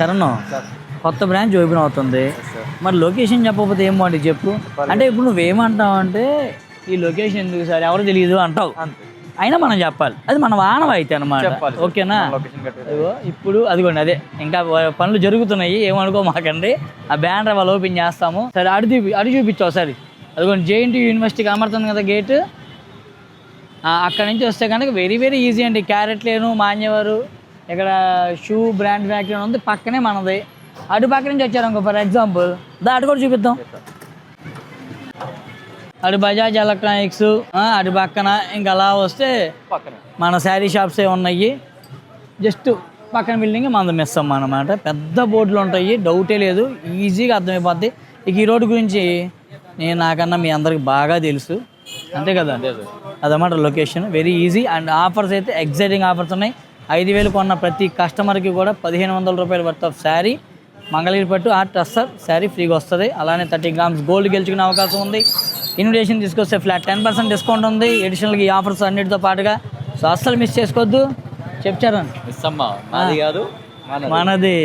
చరణ్. కొత్త branch open అవుతుంది. మరి లొకేషన్ చెప్పకపోతే ఏం బాగుంటుంది చెప్పు? అంటే ఇప్పుడు నువ్వేమంటావు అంటే ఈ లొకేషన్ ఎందుకు సార్? ఎవరు తెలియదు అంటావు. అయినా మనం చెప్పాలి. అది మన వానవాయితీ అనమాట చెప్పాలి. ఓకేనా? ఇప్పుడు అదిగోండి అదే. ఇంకా పనులు జరుగుతున్నాయి. ఏమనుకో మాకండి ఆ బ్యానర్ వాళ్ళు ఓపెన్ చేస్తాము. సరే అడి చూపి అడి చూపించు ఒకసారి అదిగోండి జేఎన్టీ యూనివర్సిటీ కనబడుతుంది కదా గేట్. అక్కడ నుంచి వస్తే కనుక వెరీ వెరీ ఈజీ అండి. క్యారెట్ లేను మాన్యవారు. ఇక్కడ షూ బ్రాండ్ ఫ్యాక్టరీ ఉంది పక్కనే మనది. అటు పక్క నుంచి వచ్చారు అనుకో ఫర్ ఎగ్జాంపుల్ దా అటు కూడా చూపిద్దాం. అటు బజాజ్ ఎలక్ట్రానిక్స్ అటు పక్కన ఇంకా అలా వస్తే మన శారీ షాప్సే ఉన్నాయి. జస్ట్ పక్కన బిల్డింగ్ మనం మిస్ అమ్మ అనమాట పెద్ద బోర్డులు ఉంటాయి డౌటే లేదు. ఈజీగా అర్థమైపోద్ది. ఇక ఈ రోడ్డు గురించి నేను నాకన్నా మీ అందరికి బాగా తెలుసు. అంతే కదా? అదన్నమాట location very easy and offers అయితే ఎగ్జైటింగ్ ఆఫర్స్ ఉన్నాయి. ఐదు వేలు కొన్న ప్రతి కస్టమర్కి కూడా పదిహేను వందల రూపాయల వర్త్ ఆఫ్ శారీ మంగళగిరి పట్టు ఆ టస్సర్ శారీ ఫ్రీగా వస్తుంది. అలానే థర్టీ గ్రామ్స్ గోల్డ్ గెలుచుకునే అవకాశం ఉంది. ఇన్విటేషన్ తీసుకొస్తే ఫ్లాట్ టెన్ పర్సెంట్ డిస్కౌంట్ ఉంది. అడిషనల్గా ఈ ఆఫర్స్ అన్నిటితో పాటుగా. సో అస్సలు మిస్ చేసుకోవద్దు. చెప్తారని మాది కాదు. మనది.